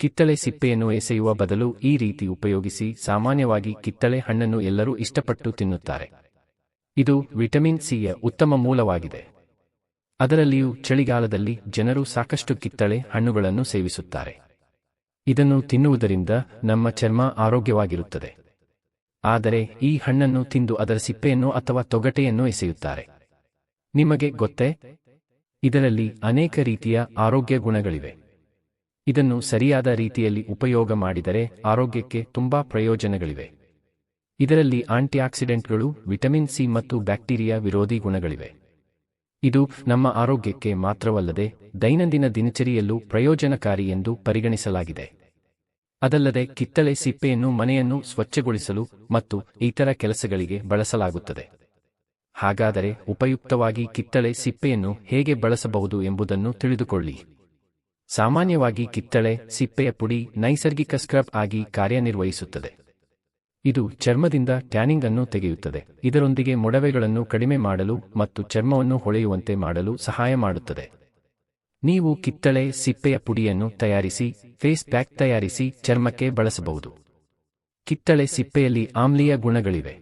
ಕಿತ್ತಳೆ ಸಿಪ್ಪೆಯನ್ನು ಎಸೆಯುವ ಬದಲು ಈ ರೀತಿ ಉಪಯೋಗಿಸಿ ಸಾಮಾನ್ಯವಾಗಿ ಕಿತ್ತಳೆ ಹಣ್ಣನ್ನು ಎಲ್ಲರೂ ಇಷ್ಟಪಟ್ಟು ತಿನ್ನುತ್ತಾರೆ. ಇದು ವಿಟಮಿನ್ ಸಿಯ ಉತ್ತಮ ಮೂಲವಾಗಿದೆ. ಅದರಲ್ಲಿಯೂ ಚಳಿಗಾಲದಲ್ಲಿ ಜನರು ಸಾಕಷ್ಟು ಕಿತ್ತಳೆ ಹಣ್ಣುಗಳನ್ನು ಸೇವಿಸುತ್ತಾರೆ. ಇದನ್ನು ತಿನ್ನುವುದರಿಂದ ನಮ್ಮ ಚರ್ಮ ಆರೋಗ್ಯವಾಗಿರುತ್ತದೆ. ಆದರೆ ಈ ಹಣ್ಣನ್ನು ತಿಂದು ಅದರ ಸಿಪ್ಪೆಯನ್ನು ಅಥವಾ ತೊಗಟೆಯನ್ನು ಎಸೆಯುತ್ತಾರೆ. ನಿಮಗೆ ಗೊತ್ತೇ? ಇದರಲ್ಲಿ ಅನೇಕ ರೀತಿಯ ಆರೋಗ್ಯ ಗುಣಗಳಿವೆ. ಇದನ್ನು ಸರಿಯಾದ ರೀತಿಯಲ್ಲಿ ಉಪಯೋಗ ಮಾಡಿದರೆ ಆರೋಗ್ಯಕ್ಕೆ ತುಂಬಾ ಪ್ರಯೋಜನಗಳಿವೆ. ಇದರಲ್ಲಿ ಆಂಟಿಆಕ್ಸಿಡೆಂಟ್ಗಳು, ವಿಟಮಿನ್ ಸಿ ಮತ್ತು ಬ್ಯಾಕ್ಟೀರಿಯಾ ವಿರೋಧಿ ಗುಣಗಳಿವೆ. ಇದು ನಮ್ಮ ಆರೋಗ್ಯಕ್ಕೆ ಮಾತ್ರವಲ್ಲದೆ ದೈನಂದಿನ ದಿನಚರಿಯಲ್ಲೂ ಪ್ರಯೋಜನಕಾರಿ ಎಂದು ಪರಿಗಣಿಸಲಾಗಿದೆ. ಅದಲ್ಲದೆ ಕಿತ್ತಳೆ ಸಿಪ್ಪೆಯನ್ನು ಮನೆಯನ್ನು ಸ್ವಚ್ಛಗೊಳಿಸಲು ಮತ್ತು ಇತರ ಕೆಲಸಗಳಿಗೆ ಬಳಸಲಾಗುತ್ತದೆ. ಹಾಗಾದರೆ ಉಪಯುಕ್ತವಾಗಿ ಕಿತ್ತಳೆ ಸಿಪ್ಪೆಯನ್ನು ಹೇಗೆ ಬಳಸಬಹುದು ಎಂಬುದನ್ನು ತಿಳಿದುಕೊಳ್ಳಿ. ಸಾಮಾನ್ಯವಾಗಿ ಕಿತ್ತಳೆ, ಸಿಪ್ಪೆಯ ಪುಡಿ, ನೈಸರ್ಗಿಕ ಸ್ಕ್ರಬ್ ಆಗಿ ಕಾರ್ಯನಿರ್ವಹಿಸುತ್ತದೆ. ಇದು ಚರ್ಮದಿಂದ ಟ್ಯಾನಿಂಗ್ ಅನ್ನು ತೆಗೆಯುತ್ತದೆ. ಇದರೊಂದಿಗೆ ಮೊಡವೆಗಳನ್ನು ಕಡಿಮೆ ಮಾಡಲು ಮತ್ತು ಚರ್ಮವನ್ನು ಹೊಳೆಯುವಂತೆ ಮಾಡಲು ಸಹಾಯ ಮಾಡುತ್ತದೆ. ನೀವು ಕಿತ್ತಳೆ, ಸಿಪ್ಪೆಯ ಪುಡಿಯನ್ನು ತಯಾರಿಸಿ, ಫೇಸ್ ಪ್ಯಾಕ್ ತಯಾರಿಸಿ ಚರ್ಮಕ್ಕೆ ಬಳಸಬಹುದು. ಕಿತ್ತಳೆ ಸಿಪ್ಪೆಯಲ್ಲಿ ಆಮ್ಲೀಯ ಗುಣಗಳಿವೆ.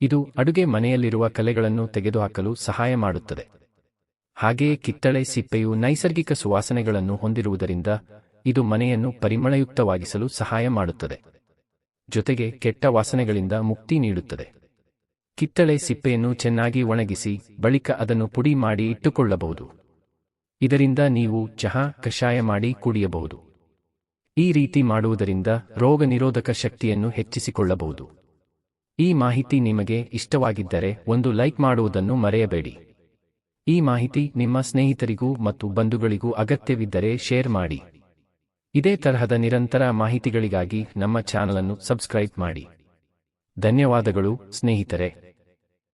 ಇದು ಅಡುಗೆ ಮನೆಯಲ್ಲಿರುವ ಕಲೆಗಳನ್ನು ತೆಗೆದುಹಾಕಲು ಸಹಾಯ ಮಾಡುತ್ತದೆ. ಹಾಗೆಯೇ ಕಿತ್ತಳೆ ಸಿಪ್ಪೆಯು ನೈಸರ್ಗಿಕ ಸುವಾಸನೆಗಳನ್ನು ಹೊಂದಿರುವುದರಿಂದ ಇದು ಮನೆಯನ್ನು ಪರಿಮಳಯುಕ್ತವಾಗಿಸಲು ಸಹಾಯ ಮಾಡುತ್ತದೆ. ಜೊತೆಗೆ ಕೆಟ್ಟ ವಾಸನೆಗಳಿಂದ ಮುಕ್ತಿ ನೀಡುತ್ತದೆ. ಕಿತ್ತಳೆ ಸಿಪ್ಪೆಯನ್ನು ಚೆನ್ನಾಗಿ ಒಣಗಿಸಿ ಬಳಿಕ ಅದನ್ನು ಪುಡಿ ಮಾಡಿ ಇಟ್ಟುಕೊಳ್ಳಬಹುದು. ಇದರಿಂದ ನೀವು ಚಹಾ, ಕಷಾಯ ಮಾಡಿ ಕುಡಿಯಬಹುದು. ಈ ರೀತಿ ಮಾಡುವುದರಿಂದ ರೋಗ ನಿರೋಧಕ ಶಕ್ತಿಯನ್ನು ಹೆಚ್ಚಿಸಿಕೊಳ್ಳಬಹುದು. ಈ ಮಾಹಿತಿ ನಿಮಗೆ ಇಷ್ಟವಾಗಿದ್ದರೆ ಒಂದು ಲೈಕ್ ಮಾಡುವುದನ್ನು ಮರೆಯಬೇಡಿ. ಈ ಮಾಹಿತಿ ನಿಮ್ಮ ಸ್ನೇಹಿತರಿಗೂ ಮತ್ತು ಬಂಧುಗಳಿಗೂ ಅಗತ್ಯವಿದ್ದರೆ ಶೇರ್ ಮಾಡಿ. ಇದೇ ತರಹದ ನಿರಂತರ ಮಾಹಿತಿಗಳಿಗಾಗಿ ನಮ್ಮ ಚಾನಲ್ ಅನ್ನು ಸಬ್ಸ್ಕ್ರೈಬ್ ಮಾಡಿ. ಧನ್ಯವಾದಗಳು ಸ್ನೇಹಿತರೆ.